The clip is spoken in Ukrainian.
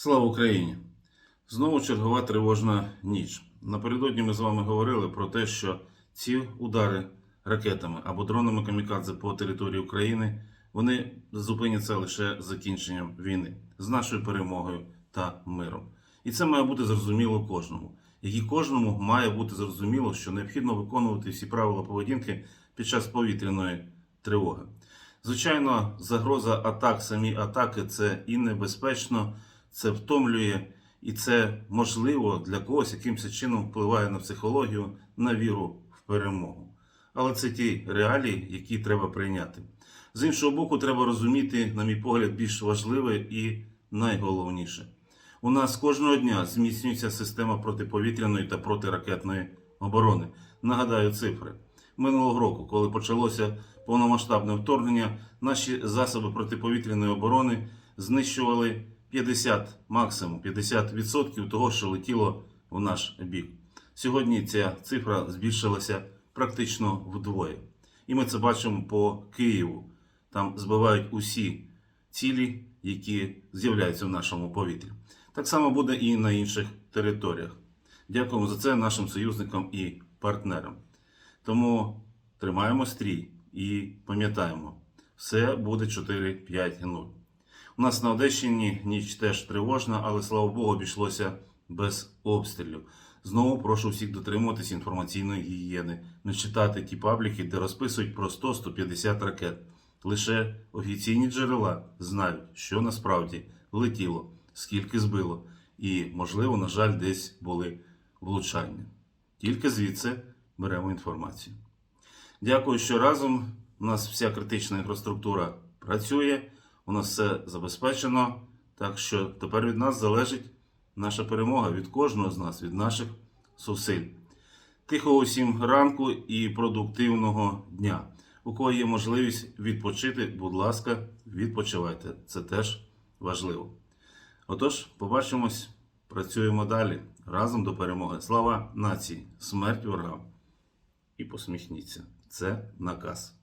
Слава Україні! Знову чергова тривожна ніч. Напередодні ми з вами говорили про те, що ці удари ракетами або дронами камікадзе по території України вони зупиняться лише закінченням війни з нашою перемогою та миром. І це має бути зрозуміло кожному. І кожному має бути зрозуміло, що необхідно виконувати всі правила поведінки під час повітряної тривоги. Звичайно, загроза атак, самі атаки це і небезпечно, це втомлює, і це можливо для когось якимось чином впливає на психологію, на віру в перемогу. Але це ті реалії, які треба прийняти. З іншого боку, треба розуміти, на мій погляд, більш важливе і найголовніше. У нас кожного дня зміцнюється система протиповітряної та протиракетної оборони. Нагадаю цифри. Минулого року, коли почалося повномасштабне вторгнення, наші засоби протиповітряної оборони знищували 50, максимум 50% того, що летіло в наш бік. Сьогодні ця цифра збільшилася практично вдвоє. І ми це бачимо по Києву. Там збивають усі цілі, які з'являються в нашому повітрі. Так само буде і на інших територіях. Дякуємо за це нашим союзникам і партнерам. Тому тримаємо стрій і пам'ятаємо, все буде 4-5-0. У нас на Одещині ніч теж тривожна, але слава Богу, обійшлося без обстрілів. Знову прошу всіх дотримуватись інформаційної гігієни, не читати ті пабліки, де розписують про 100-150 ракет. Лише офіційні джерела знають, що насправді летіло, скільки збило, і, можливо, на жаль, десь були влучання. Тільки звідси беремо інформацію. Дякую, що разом у нас вся критична інфраструктура працює, у нас все забезпечено. Так що тепер від нас залежить наша перемога від кожного з нас, від наших зусиль. Тихого усім ранку і продуктивного дня. У кого є можливість відпочити, будь ласка, відпочивайте. Це теж важливо. Отож, побачимось, працюємо далі разом до перемоги. Слава нації, смерть ворогам! І посміхніться. Це наказ.